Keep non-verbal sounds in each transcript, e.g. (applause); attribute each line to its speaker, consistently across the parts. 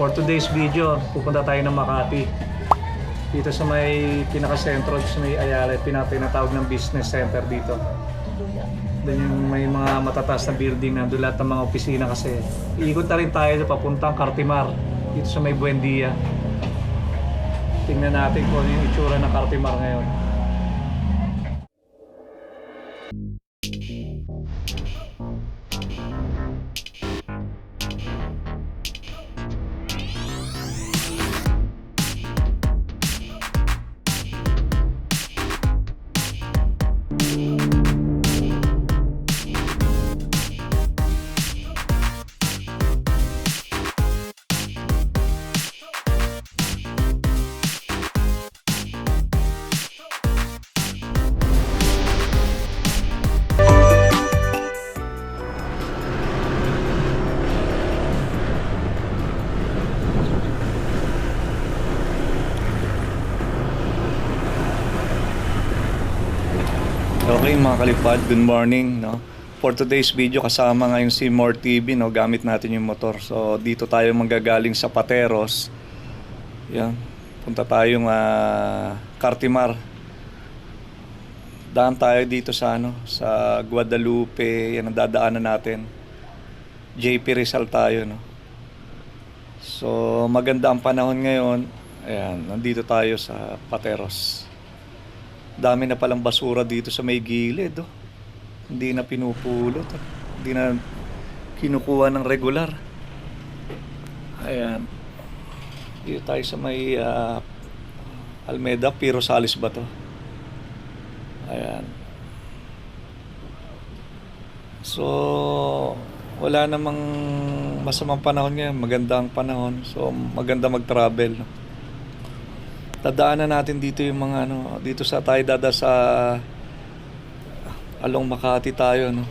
Speaker 1: For today's video, pupunta tayo ng Makati. Dito sa may pinaka-sentro, sa may Ayala, pinatinatawag ng business center dito. Doon yung may mga matataas na building na doon lahat ng mga opisina kasi. Iikot na rin tayo papuntang Cartimar, dito sa may Buendia. Tingnan natin kung ano yung itsura ng Cartimar ngayon. Mga kalipad, good morning. No? For today's video, kasama ngayon si More TV, no? gamit natin yung motor. So dito tayo manggagaling sa Pateros. Yan. Punta tayong ah, Cartimar. Daan tayo dito sa ano, sa Guadalupe, yan ang dadaanan natin. JP Rizal tayo, no. So maganda ang panahon ngayon. Ayan, nandito tayo sa Pateros dami na palang basura dito sa may gilid. Oh. Hindi na pinupulot. Oh. Hindi na kinukuha ng regular. Ayan. Dito tayo sa may ah, Almeda, Piro Salis ba to? Ayan. So, wala namang masamang panahon ngayon. Maganda ang panahon. So, maganda mag-travel. No? Dadaanan natin dito yung mga ano dito sa tayo dada sa along Makati tayo no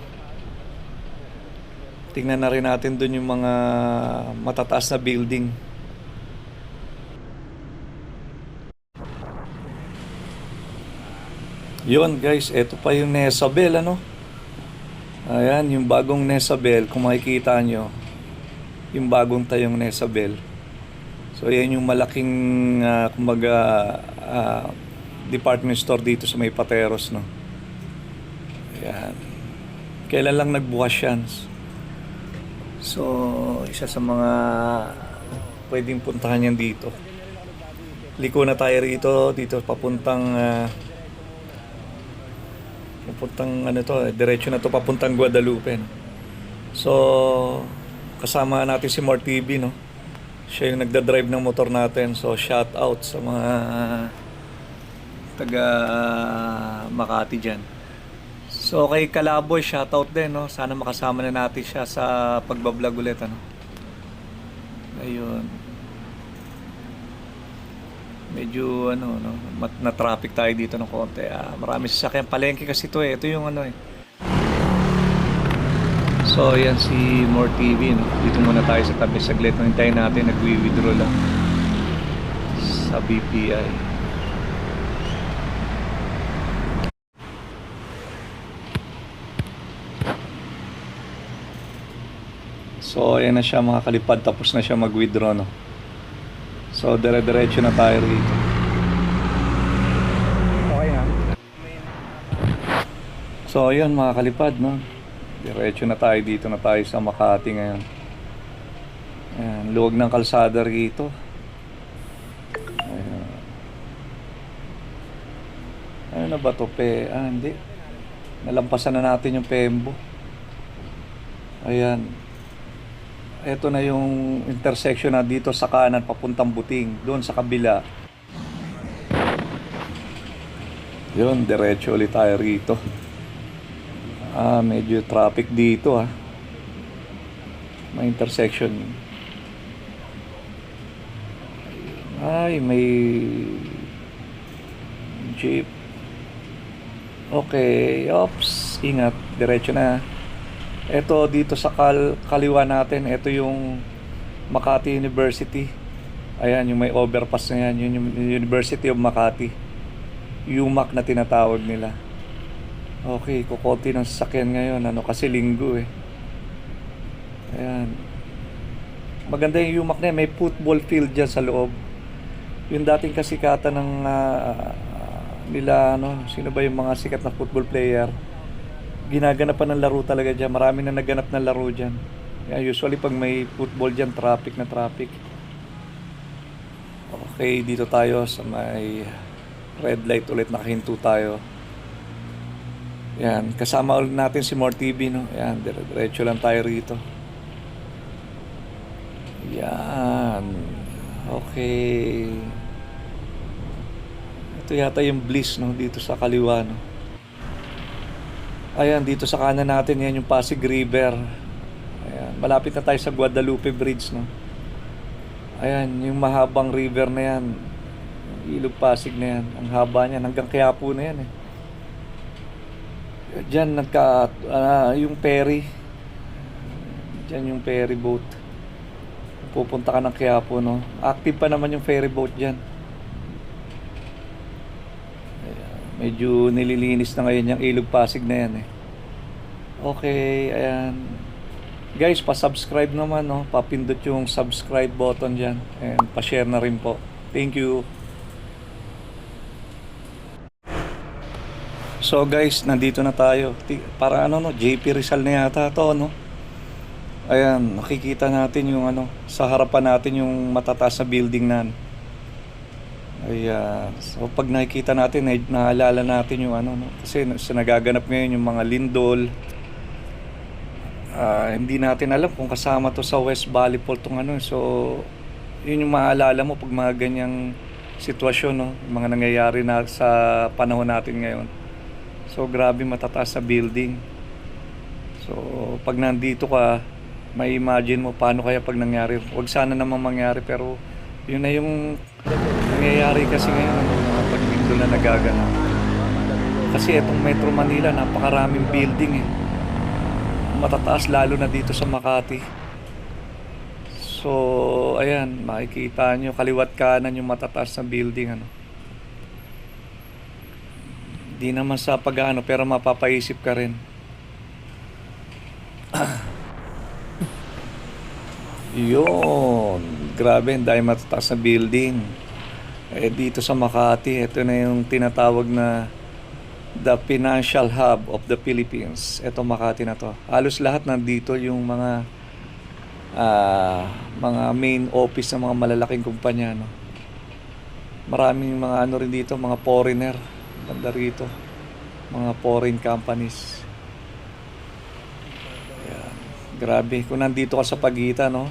Speaker 1: tingnan na rin natin doon yung mga matataas na building Yun guys, eto pa yung Nesabel ano. Ayan, yung bagong Nesabel, kung makikita nyo, yung bagong tayong Nesabel. So yan yung malaking ah, kumbaga ah, department store dito sa may Pateros no. Ayan. Kailan lang nagbukas yan. So isa sa mga pwedeng puntahan yan dito. Liko na tayo rito dito papuntang ah, papuntang ano to, eh, diretso na to papuntang Guadalupe. No? So kasama natin si More TV no siya yung nagda-drive ng motor natin. So, shout out sa mga taga Makati dyan. So, kay Kalaboy, shout out din, no? Sana makasama na natin siya sa pagbablog ulit, ano? Ayun. Medyo, ano, no? Mat na traffic tayo dito ng konti. Ah, marami sasakyan. Palengke kasi to eh. Ito yung ano eh. So, yan si More TV. No? Dito muna tayo sa tabi saglit. Hintayin natin, nagwi-withdraw lang sa BPI. So, ayan na siya mga kalipad. Tapos na siya mag-withdraw, no? So, dire-diretso na tayo rito. Okay na. So, ayan mga kalipad, no? Diretso na tayo dito na tayo sa Makati ngayon. Ayan, luwag ng kalsada rito. Ayan. Ano na ba to? Pe? Ah, hindi. Nalampasan na natin yung Pembo. Ayan. Ito na yung intersection na dito sa kanan papuntang Buting. Doon sa kabila. Yun, diretso ulit tayo rito. Ah, medyo traffic dito ah. May intersection. Ay, may jeep. Okay, ops, ingat, diretso na. Ito dito sa kal kaliwa natin, ito yung Makati University. Ayan, yung may overpass na yan, yun yung University of Makati. UMAC na tinatawag nila. Okay, kukunti ng sasakyan ngayon. Ano kasi linggo eh. Ayan. Maganda yung yumak na. May football field dyan sa loob. Yung dating kasikatan ng ah, nila, ano, sino ba yung mga sikat na football player? Ginaganapan ng laro talaga dyan. Marami na naganap ng laro dyan. Kaya usually pag may football dyan, traffic na traffic. Okay, dito tayo sa may red light ulit. Nakahinto tayo. Yan, kasama ulit natin si More TV, no? Yan, dire- diretso lang tayo rito. Yan. Okay. Ito yata yung Bliss, no? Dito sa kaliwa, no? Ayan, dito sa kanan natin, yan yung Pasig River. Ayan, malapit na tayo sa Guadalupe Bridge, no? Ayan, yung mahabang river na yan. Ilog Pasig na yan. Ang haba niyan, hanggang Quiapo na yan, eh. Diyan nagka ah, yung ferry. Diyan yung ferry boat. Pupunta ka ng Quiapo, no? Active pa naman yung ferry boat diyan. Medyo nililinis na ngayon yung ilog Pasig na yan eh. Okay, ayan. Guys, pa-subscribe naman, no? Papindot yung subscribe button diyan and pa-share na rin po. Thank you. So guys, nandito na tayo. Para ano no, JP Rizal na yata to, no? Ayan, nakikita natin yung ano, sa harapan natin yung matataas na building na. Ayan. So pag nakikita natin, na, naalala natin yung ano, no? Kasi na- sa nagaganap ngayon yung mga lindol. Ah, hindi natin alam kung kasama to sa West Valley Fault tong ano. So, yun yung maalala mo pag mga ganyang sitwasyon, no? Yung mga nangyayari na sa panahon natin ngayon. So grabe matataas sa building. So pag nandito ka, may imagine mo paano kaya pag nangyari. Huwag sana naman mangyari pero yun na yung nangyayari kasi ngayon ano, mga pagbindo na nagaganap. Kasi itong Metro Manila, napakaraming building eh. Matataas lalo na dito sa Makati. So, ayan, makikita nyo, kaliwat kanan yung matataas na building ano. Di naman sa pag-ano, pero mapapaisip ka rin. (clears throat) Yun. Grabe, ang dahil matataas na building. Eh, dito sa Makati, ito na yung tinatawag na the financial hub of the Philippines. Ito Makati na to. Halos lahat nandito yung mga ah, mga main office ng mga malalaking kumpanya. No? Maraming mga ano rin dito, mga foreigner. Banda rito. Mga foreign companies. Ayan. Grabe. Kung nandito ka sa pagitan, no?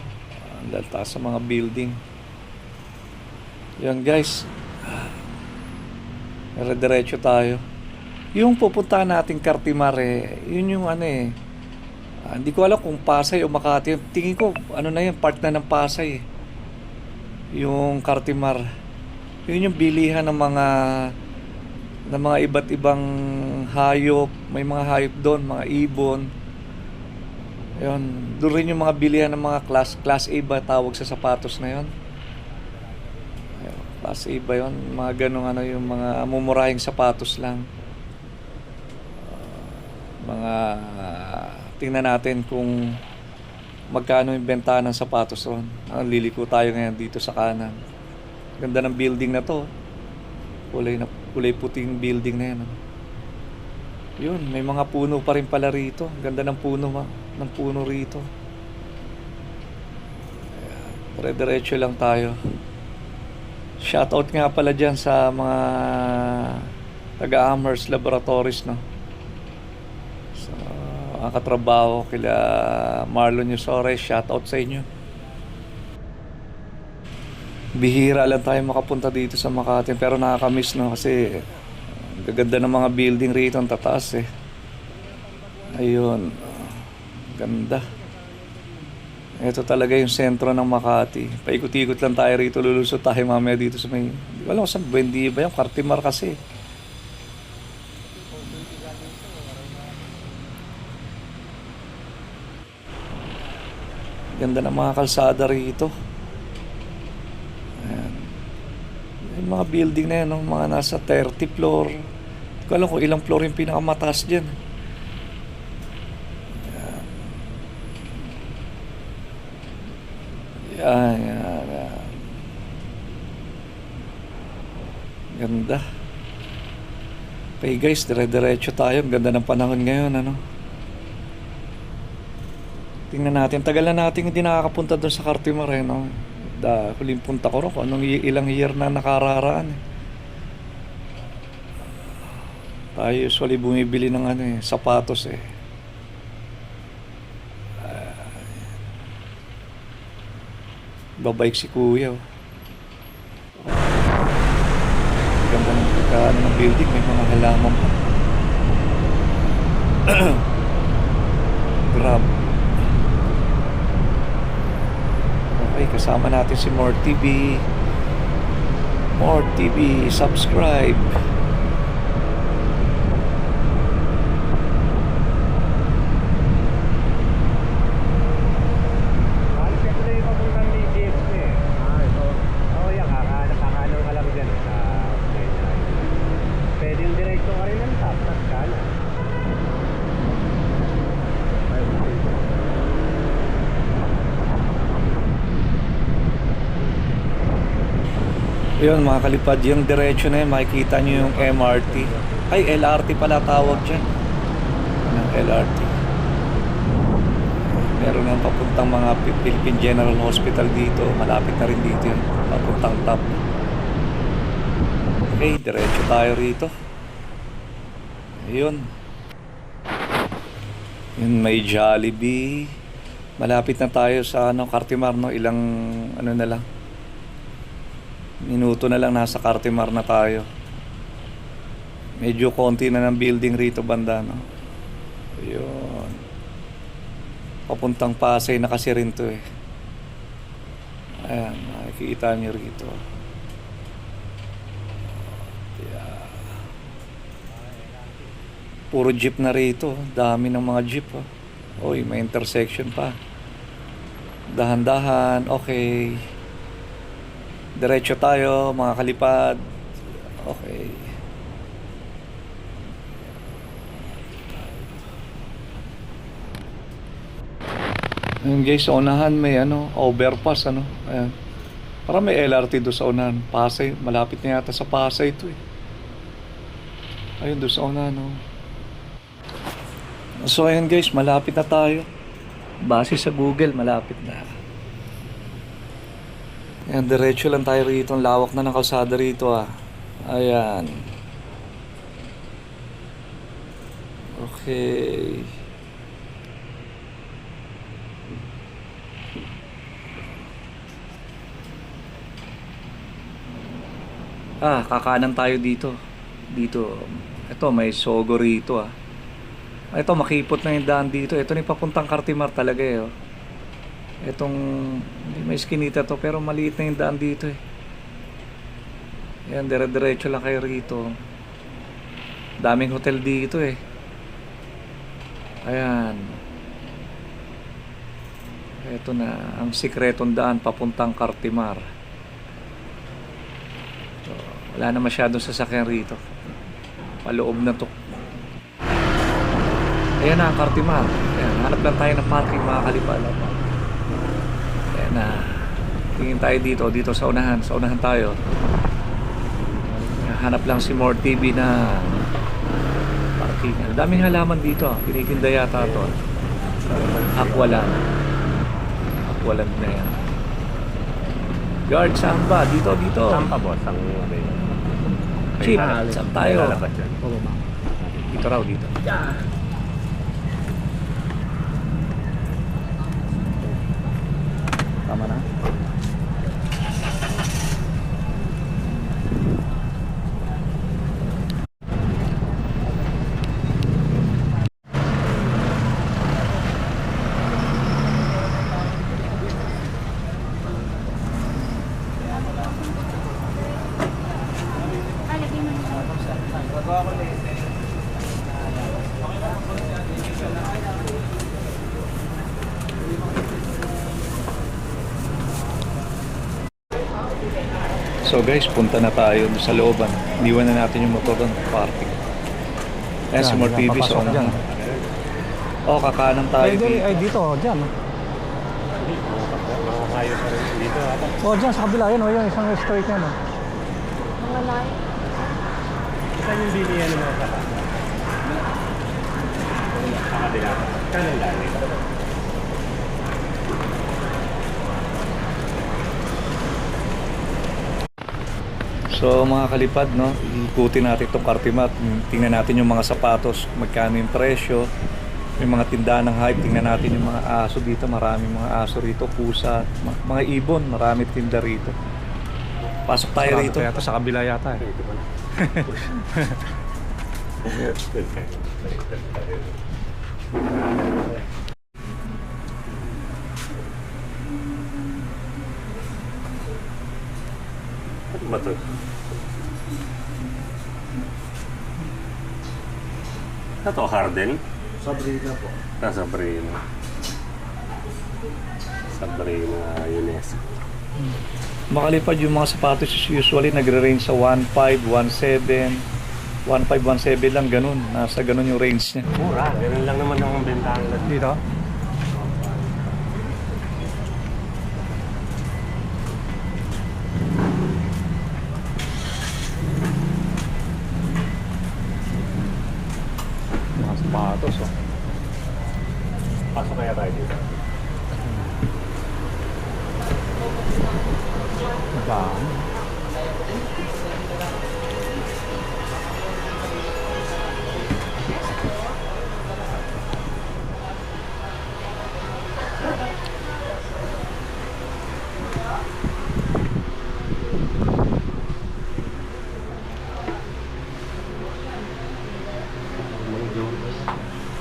Speaker 1: Ang taas sa mga building. Yan guys. Dire-diretso tayo. Yung pupuntahan nating Cartimare, yun yung ano eh. ah, hindi ko alam kung Pasay o Makati. Tingin ko, ano na yan, part na ng Pasay eh. Yung Cartimar. Yun yung bilihan ng mga ng mga iba't ibang hayop. May mga hayop doon, mga ibon. Ayun, doon rin yung mga bilihan ng mga class class A ba tawag sa sapatos na yon. Ayun, Class A ba yon? Mga ganong ano yung mga mumurahing sapatos lang. Mga tingnan natin kung magkano yung benta ng sapatos ron. Ah, liliko tayo ngayon dito sa kanan. Ganda ng building na to. Kulay na kulay puting building na yan. ah. Yun, may mga puno pa rin pala rito. Ganda ng puno ma, ng puno rito. Dire-diretso lang tayo. Shoutout nga pala dyan sa mga taga Amherst Laboratories, no? Sa mga katrabaho kila Marlon Yusore, shoutout sa inyo. Bihira lang tayo makapunta dito sa Makati pero nakakamiss no kasi gaganda ng mga building rito ang tataas eh. Ayun. Ganda. Ito talaga yung sentro ng Makati. Paikot-ikot lang tayo rito. Lulusot tayo mamaya dito sa may... Di ko saan Buendia ba yung Cartimar kasi. Ganda ng mga kalsada rito. Ayan. Yung mga building na yan, no? mga nasa 30 floor. Hindi ko alam kung ilang floor yung pinakamataas dyan. Yan, yan, yan. Ganda. Okay guys, dire-diretso tayo. Ganda ng panahon ngayon, ano? Tingnan natin. Tagal na natin hindi nakakapunta doon sa Cartimar, eh, no? Da, huling punta ko rin kung anong ilang year na nakararaan, eh. Tayo usually bumibili ng ano, eh, sapatos, eh. Babike si kuya. Oh. Ganda ng pagkaano ng building. May mga halaman pa. (clears throat) Grab. Okay, kasama natin si More TV. More TV, subscribe.
Speaker 2: Halos ito na yung papuntang DGX na eh. Ah, ito. Oo, yan. Kaka, nakakano ka lang dyan sa China. Pwede yung diretso ka rin ng top. Tapos ka na.
Speaker 1: Yun mga kalipad, yung diretso na yun, makikita nyo yung MRT. Ay, LRT pala tawag dyan. Ng LRT. Meron ng papuntang mga Pi- Philippine General Hospital dito. Malapit na rin dito yun. Papuntang top. Okay, diretso tayo rito. Ayun. Yun, may Jollibee. Malapit na tayo sa ano, Cartimar, no? Ilang, ano na lang. Minuto na lang nasa Cartimar na tayo. Medyo konti na ng building rito banda, no? Ayun. Papuntang Pasay na kasi rin to eh. Ayan, makikita nyo rito. Yeah. Puro jeep na rito. Dami ng mga jeep. Oh. Oy, may intersection pa. Dahan-dahan. Okay. Diretso tayo, mga kalipad. Okay. Ayun guys, sa unahan may ano, overpass ano. Ayan. Para may LRT doon sa unahan. Pasay, malapit na yata sa Pasay ito eh. Ayun doon sa unahan no. So ayun guys, malapit na tayo. Base sa Google, malapit na. Ayan, diretso lang tayo rito. Ang lawak na ng kalsada rito ah. Ayan. Okay. Ah, kakanan tayo dito. Dito. Ito, may sogo rito ah. Ito, makipot na yung daan dito. Ito na yung papuntang Cartimar talaga eh. Oh. Itong, may skinita to, pero maliit na yung daan dito eh. Yan, dire-diretso lang kayo rito. Daming hotel dito eh. Ayan. Ito na, ang sikretong daan papuntang Cartimar. So, wala na masyadong sasakyan rito. Paloob na to. Ayan na, Cartimar. Ayan, hanap lang tayo ng parking mga kalipala. Tingin tayo dito, dito sa unahan. Sa unahan tayo. Hanap lang si More TV na parking. Ang daming halaman dito. ah. Tinitinda yata ito. Aqualand. Aqualand na yan. Guard, saan ba? Dito, dito.
Speaker 2: Saan pa boss? Ang?
Speaker 1: Chip, saan tayo? Dito raw, dito.
Speaker 2: Tama na?
Speaker 1: So guys, punta na tayo sa looban. Iniwan na natin yung motor doon, parking. Ayan, si
Speaker 2: Yan,
Speaker 1: More
Speaker 2: yan,
Speaker 1: TV
Speaker 2: papasok
Speaker 1: sa
Speaker 2: dyan.
Speaker 1: Oh, kakanan tayo
Speaker 2: Ay, di-
Speaker 1: dito.
Speaker 2: ay, dito, dyan. Makakayo sa rin. dito.
Speaker 3: Oh, dyan sa kabila, yun, oh, yun, isang straight yan, oh.
Speaker 4: Mga nine.
Speaker 2: Saan yung bilihan ng mga sapat? Sa kabila. Kanan lang.
Speaker 1: So mga kalipad, no, ikutin natin itong Cartimat. Tingnan natin yung mga sapatos, magkano yung presyo. May mga tindahan ng hype, tingnan natin yung mga aso dito. Maraming mga aso rito, pusa, mga ibon, marami tinda rito. Pasok tayo rito.
Speaker 3: Yata sa kabila yata, eh. (laughs) (laughs)
Speaker 2: To? Ano to? Harden?
Speaker 3: Sabrina po.
Speaker 2: Ah, Sabrina. Sabrina UNESCO.
Speaker 1: Makalipad yung mga sapatos usually nagre-range sa 1.5, 1.7, 1.5, 1.7 lang ganun. Nasa ganun yung range niya.
Speaker 2: Mura. Ganun lang naman ang bentahan nila.
Speaker 3: Dito? Mga sapatos, oh.
Speaker 2: Pasok kaya tayo dito.
Speaker 3: Dami.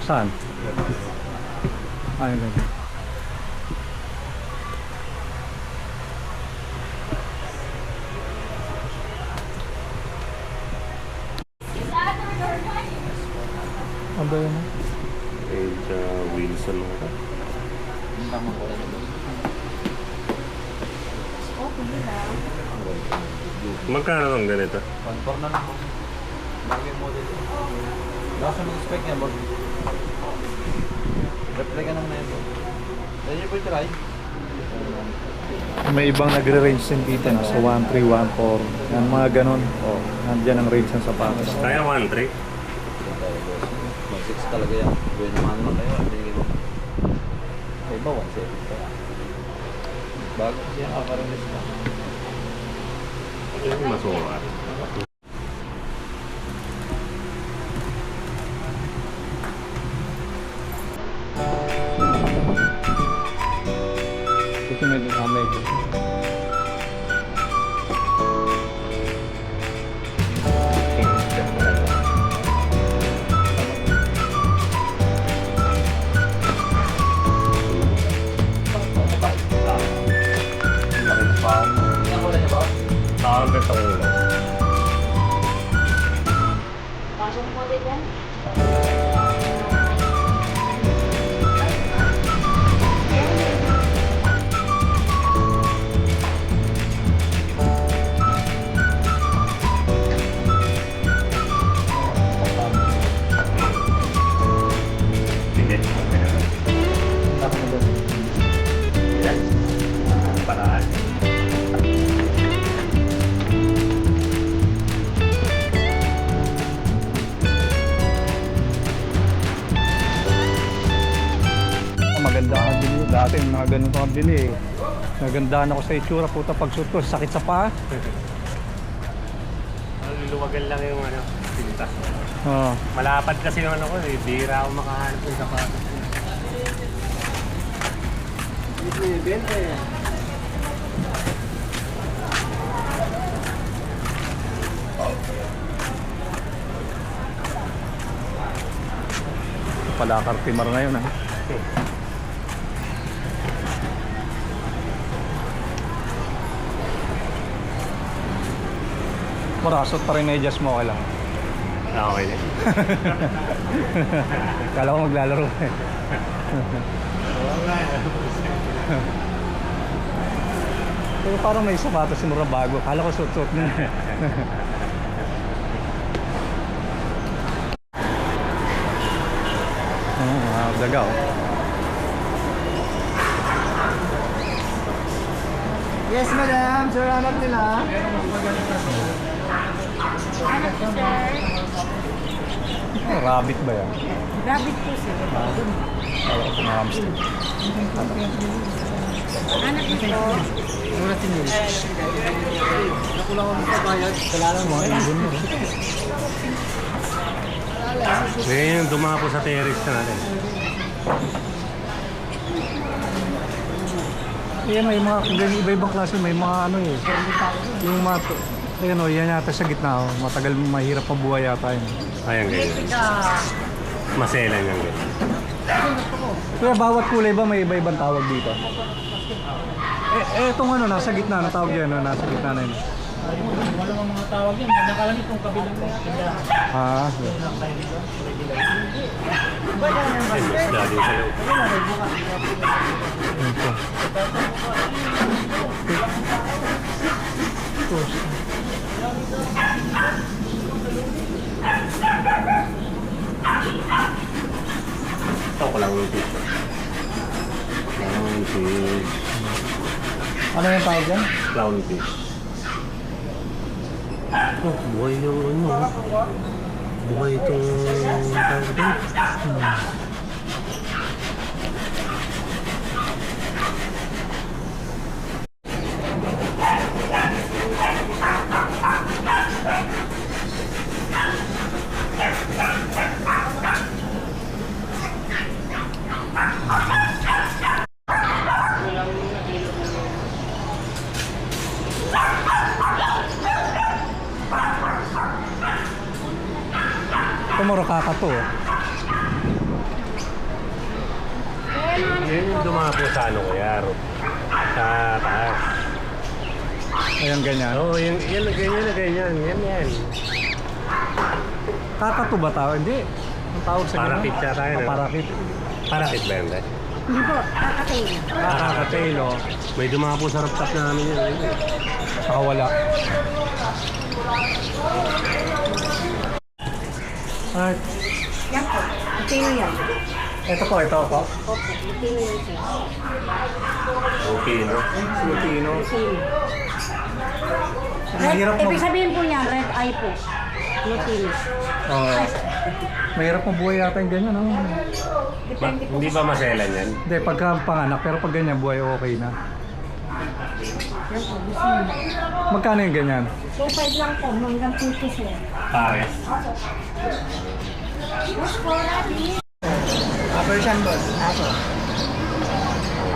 Speaker 3: Saan? Ayun lang. Ano ba yun?
Speaker 2: Age uh, Wilson. ata.
Speaker 4: Okay na.
Speaker 2: Ang ganito?
Speaker 5: Contour na lang po. Bagay model. Nasa mga spec niya, bag. Na yun po. Pwede niyo po i-try.
Speaker 1: May ibang nagre-range din dito no? sa 1.3, 1.4. Yan mga ganun. Oh, nandyan ang range ng sapatos.
Speaker 2: Kaya 1.3.
Speaker 5: Yan tayo, boss. Mag 6 talaga yan. Pwede naman naman kayo. Binigay mo. Iba, 1.7 pa. Bago kasi yung apparently na.
Speaker 2: Ito yung masukat.
Speaker 3: Ito
Speaker 4: Bagong model yan.
Speaker 3: Dati mga ganun ka bili eh. Nagandaan ako sa itsura. Puta pag suot ko, sakit sa paa.
Speaker 2: Luluwagan lang yung ano, pintas.
Speaker 3: Oh.
Speaker 2: Malapad kasi naman ako eh. Bihira ako makahanap ng sapatos.
Speaker 3: Pala kartimar ngayon ah. (laughs) Marasot pa rin na-adjust mo, okay lang.
Speaker 2: Ah, okay. (laughs)
Speaker 3: Kala ko maglalaro eh. Pero parang may sapatos si Mura bago. Kala ko suot-suot mo. Oo, mga daga oh.
Speaker 2: Yes, madam. Sir, hanap nila.
Speaker 4: Anak ko, sir.
Speaker 3: Oh, rabbit ba yan?
Speaker 4: Rabbit po, sir.
Speaker 3: Kala ko mga hamster.
Speaker 4: Anak ko po.
Speaker 2: Ngayon, dumapo sa terrace na natin.
Speaker 3: Eh, may mga iba-ibang klase, may mga ano eh. Yung mga, ayun o, yan yata sa gitna oh. Matagal, mahirap mabuhay yata yun.
Speaker 2: Ayan, ganyan. Maselan yan, ganyan.
Speaker 3: Kaya bawat kulay ba may iba-ibang tawag dito? Eh, eh itong ano, nasa gitna, na tawag yan, no? nasa gitna na yun.
Speaker 6: Wala mga tawag yan. Nakalang itong kabilang na yan.
Speaker 3: Ah,
Speaker 2: Isda din sa loob.
Speaker 3: po.
Speaker 2: Ito ko lang yung. Clown fish.
Speaker 3: Ano yung tawag yan?
Speaker 2: Clown fish. Oh, buhay yung ano. Buhay itong tawag din.
Speaker 3: Ito mo kakato. oh.
Speaker 2: Yan yung dumapo sa ano kaya, Ro. Sa taas.
Speaker 3: Ayan ganyan.
Speaker 2: Oo, oh, yan, yan, ganyan na ganyan. Yan, yan.
Speaker 3: Kakato ba tawag? Hindi. Ang tawag sa ganyan?
Speaker 2: Parakit yata yun,
Speaker 3: Ah,
Speaker 2: ano?
Speaker 3: parakit.
Speaker 2: Parakit ba yan?
Speaker 4: Hindi po, kakatayin.
Speaker 3: Kakatail, oh.
Speaker 2: May dumapo sa rooftop namin yan. eh.
Speaker 3: Saka wala. Ay,
Speaker 4: Yan po. Lutino yan.
Speaker 3: ito po, ito po.
Speaker 4: Opo, Lutino yan, sir.
Speaker 2: Okay, no?
Speaker 3: Filipino.
Speaker 4: Lutino.
Speaker 3: Ang hirap
Speaker 4: Red,
Speaker 3: mo.
Speaker 4: ibig sabihin po niyan, red eye po. Lutino.
Speaker 3: Oh, mahirap mabuhay yata yung ganyan, oh.
Speaker 2: Ba,
Speaker 4: Depende po.
Speaker 2: hindi ba maselan yan?
Speaker 3: Hindi, pagka panganak, pero pag ganyan, buhay okay na.
Speaker 4: Yan po.
Speaker 3: Magkano yung ganyan?
Speaker 4: 2.5 lang po, hanggang 50 sir.
Speaker 2: Pares.
Speaker 4: Yes po, Rabi.
Speaker 6: Persian boss. Ako.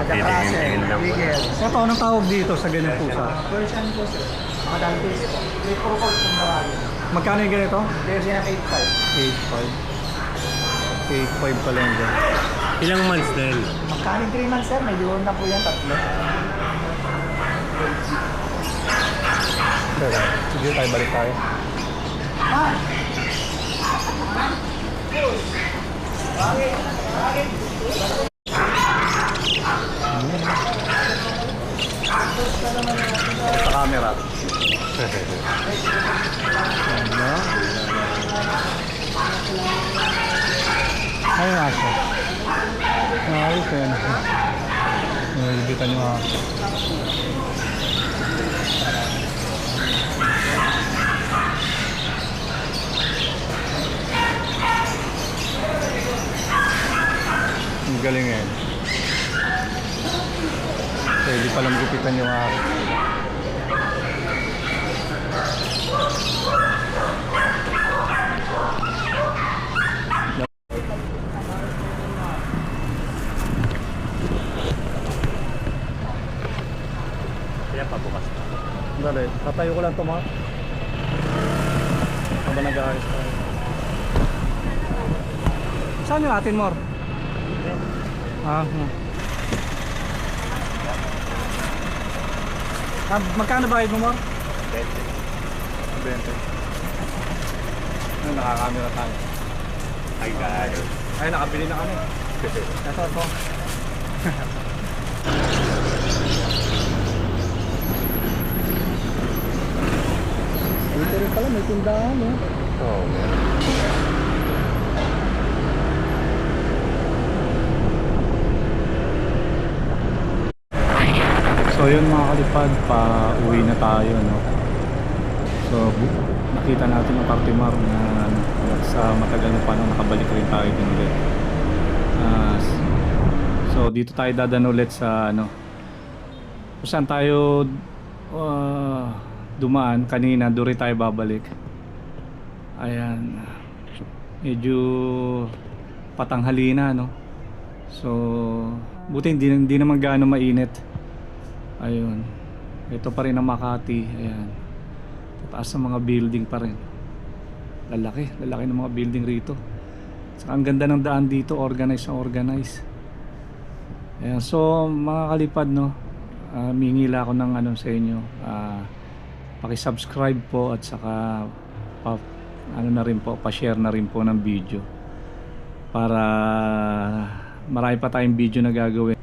Speaker 2: Titingin-tingin lang po.
Speaker 3: Ito, anong tawag dito sa ganyan pusa?
Speaker 6: Persian boss. Mga dantis. May purple kung tawagin.
Speaker 3: Magkano yung ganito?
Speaker 6: There's yan 8.5.
Speaker 3: 8.5. 8.5 pala yung ganyan.
Speaker 2: Ilang months din?
Speaker 6: Magkano 3 months sir? May yun na po yan, tatlo.
Speaker 3: Teka, sige tayo, balik tayo. Sa camera. Ano? Nga siya. Ayos yan. Nalibitan yung aso. Ang galing eh. Pwede palang gupitan yung araw. Dali, tatayo ko lang ito mga. Habang nag-aayos tayo. Saan yung atin, Mor? Ah, hmm. Ah, magkano bayad mo, Mor? 20. 20. Ay, nakakamera tayo.
Speaker 2: Ay, guys.
Speaker 3: Ay, nakabili na kami. (laughs) Ito, ito. (laughs) rin pala, may tindahan, eh.
Speaker 2: Oo, meron.
Speaker 3: So So yun mga kalipad, pa uwi na tayo no. So nakita natin yung Cartimar na sa matagal na panahon nakabalik rin tayo din ulit. Ah, s- so dito tayo dadan ulit sa ano kung saan tayo ah, dumaan kanina, rin tayo babalik. Ayan. Medyo patanghali na no. So buti hindi, hindi naman gaano mainit. Ayun. Ito pa rin ang Makati. Ayan. Taas ng mga building pa rin. Lalaki. Lalaki ng mga building rito. Saka ang ganda ng daan dito. Organized na organized. Ayan. So, mga kalipad, no. Uh, mingila ako ng ano sa inyo. Ah, paki-subscribe po at saka pa, ano na rin po, pa-share na rin po ng video. Para marami pa tayong video na gagawin